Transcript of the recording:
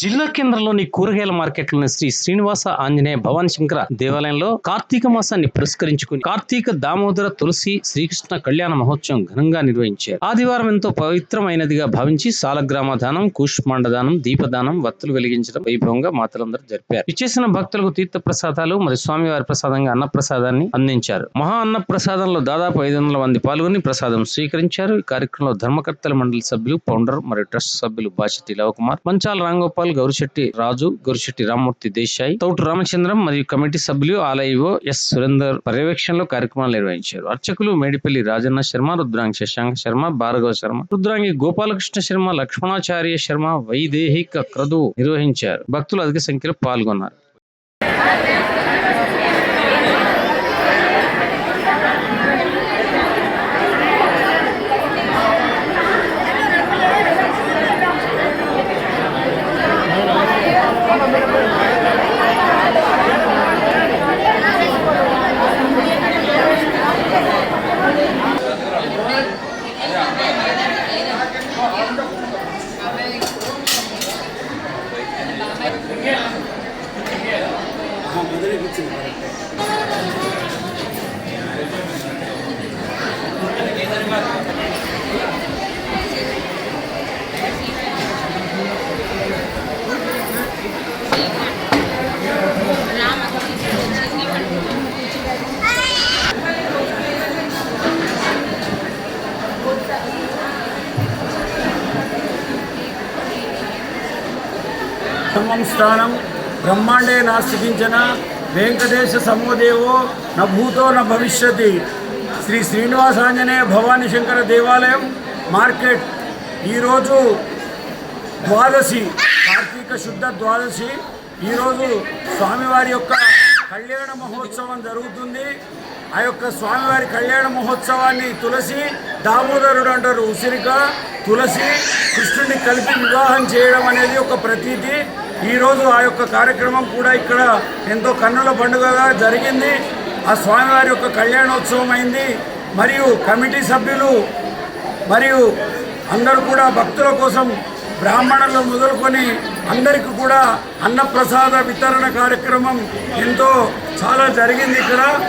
జిల్లా కేంద్రంలోని కూరగాయల మార్కెట్లోని శ్రీ శ్రీనివాస ఆంజనేయ భవాని శంకర దేవాలయంలో కార్తీక మాసాన్ని పురస్కరించుకుని కార్తీక దామోదర తులసి శ్రీకృష్ణ కళ్యాణ మహోత్సవం ఘనంగా నిర్వహించారు. ఆదివారం ఎంతో పవిత్రమైనదిగా భావించి సాలగ్రామ దానం కూష్మాండ దానం దీపదానం వత్తులు వెలిగించడం వైభవంగా మాతలందరూ జరిపారు. ఇచ్చేసిన భక్తులకు తీర్థ ప్రసాదాలు మరియు స్వామివారి ప్రసాదంగా అన్న ప్రసాదాన్ని అందించారు. మహా అన్న ప్రసాదంలో దాదాపు ఐదు వందల మంది పాల్గొని ప్రసాదం స్వీకరించారు. ఈ కార్యక్రమంలో ధర్మకర్తల మండలి సభ్యులు పౌండర్ మరియు ట్రస్ట్ సభ్యులు బాచిటి లవకుమార్ మంచాల రాంగోపాల్ గౌరిశెట్టి రాజు గౌరిశెట్టి రామ్మూర్తి దేశాయ్ తౌటు రామచంద్రం మరియు కమిటీ సభ్యులు ఆలయో ఎస్. సురేందర్ పర్యవేక్షణలో కార్యక్రమాలు నిర్వహించారు. అర్చకులు మేడిపల్లి రాజన్న శర్మ రుద్రాంగి శశాంక శర్మ భార్గవ శర్మ రుద్రాంగి గోపాలకృష్ణ శర్మ లక్ష్మణాచార్య శర్మ వైదేహిక క్రదు నిర్వహించారు. భక్తులు అధిక సంఖ్యలో పాల్గొన్నారు. 아, 오늘의 빛이 말했대. ధర్మం స్థానం బ్రహ్మాండే నాస్తికించిన వెంకటేశ సమోదేవో నభూతో భూతో న భవిష్యతి. శ్రీ శ్రీనివాసాంజనేయ భవానీ శంకర దేవాలయం మార్కెట్. ఈరోజు ద్వాదశి కార్తీక శుద్ధ ద్వాదశి. ఈరోజు స్వామివారి యొక్క కళ్యాణ మహోత్సవం జరుగుతుంది. ఆ యొక్క స్వామివారి కళ్యాణ మహోత్సవాన్ని తులసి దామోదరుడు అంటారు. ఉసిరిక తులసి కృష్ణుడిని కలిపి వివాహం చేయడం అనేది ఒక ప్రతీతి. ఈరోజు ఆ యొక్క కార్యక్రమం కూడా ఇక్కడ ఎంతో కన్నుల పండుగగా జరిగింది. ఆ స్వామివారి యొక్క కళ్యాణోత్సవం అయింది. మరియు కమిటీ సభ్యులు మరియు అందరూ కూడా భక్తుల కోసం బ్రాహ్మణులు మొదలుకొని అందరికీ కూడా అన్నప్రసాద వితరణ కార్యక్రమం ఎంతో చాలా జరిగింది ఇక్కడ.